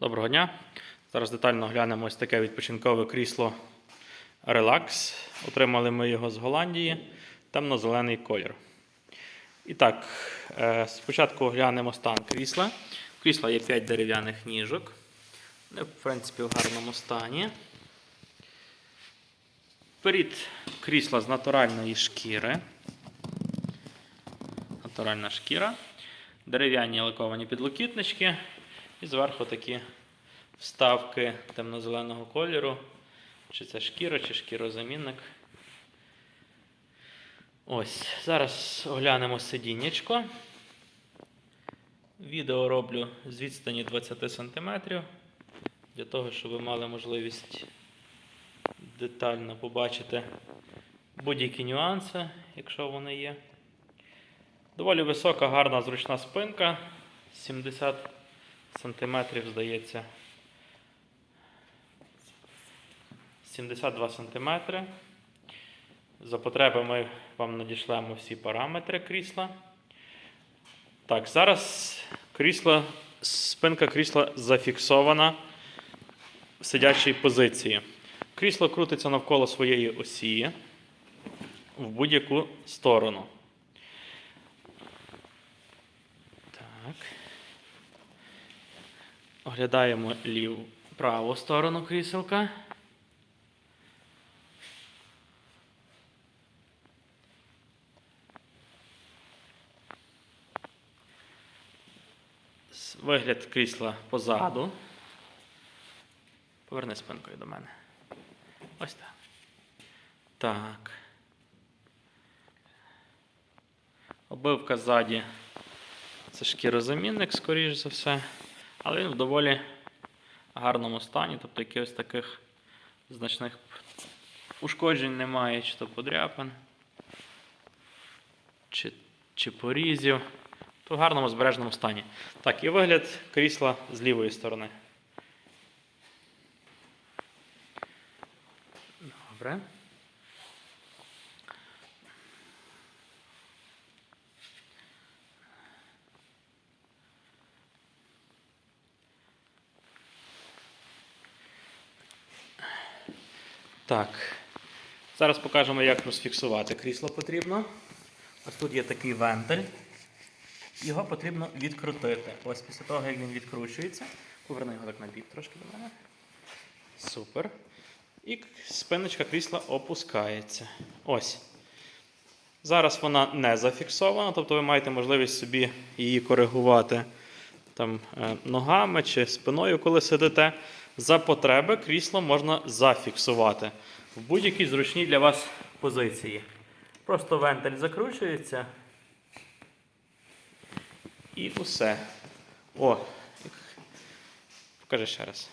Доброго дня. Зараз детально оглянемо ось таке відпочинкове крісло Relax. Отримали ми його з Голландії. Темно-зелений колір. І так, е, спочатку оглянемо стан крісла. У крісла є 5 дерев'яних ніжок. Вони, в принципі, в гарному стані. Перед крісла з натуральної шкіри. Натуральна шкіра. Дерев'яні лаковані підлокітнички. І зверху такі вставки темно-зеленого кольору. Чи це шкіра, чи шкірозамінник. Ось. Зараз оглянемо сидіннячко. Відео роблю з відстані 20 см. Для того, щоб ви мали можливість детально побачити будь-які нюанси, якщо вони є. Доволі висока, гарна, зручна спинка. 70 сантиметрів, здається. 72 сантиметри. За потреби ми вам надішлемо всі параметри крісла. Так, зараз крісло, спинка крісла зафіксована в сидячій позиції. Крісло крутиться навколо своєї осі в будь-яку сторону. Так. Оглядаємо ліву праву сторону кріселка. Вигляд крісла позаду. Поверни спинкою до мене. Ось так. Так. Обивка ззаді. Це шкірозамінник, скоріш за все. Але він в доволі гарному стані, тобто якихось таких значних ушкоджень немає, чи то подряпин, чи, чи порізів. То в гарному збережному стані. Так, і вигляд крісла з лівої сторони. Добре. Так. Зараз покажемо, як розфіксувати крісло потрібно. Ось тут є такий вентиль. Його потрібно відкрутити. Ось після того, як він відкручується, поверни його так на бік трошки до мене. Супер. І спиночка крісла опускається. Ось. Зараз вона не зафіксована, тобто ви маєте можливість собі її коригувати там, е, ногами чи спиною, коли сидите. За потреби крісло можна зафіксувати в будь-якій зручній для вас позиції. Просто вентиль закручується. І усе. О, покажи ще раз.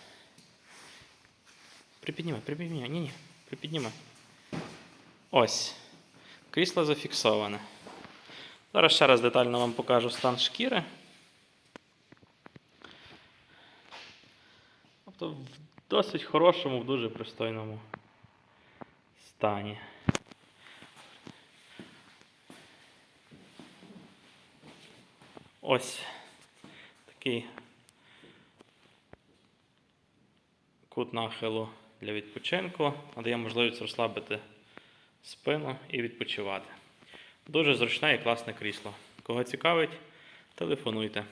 Припіднімай, припіднімай. Ні, ні, припіднімай. Ось. Крісло зафіксоване. Зараз ще раз детально вам покажу стан шкіри. Тобто в досить хорошому, в дуже пристойному стані. Ось такий кут нахилу для відпочинку, надає можливість розслабити спину і відпочивати. Дуже зручне і класне крісло. Кого цікавить, телефонуйте.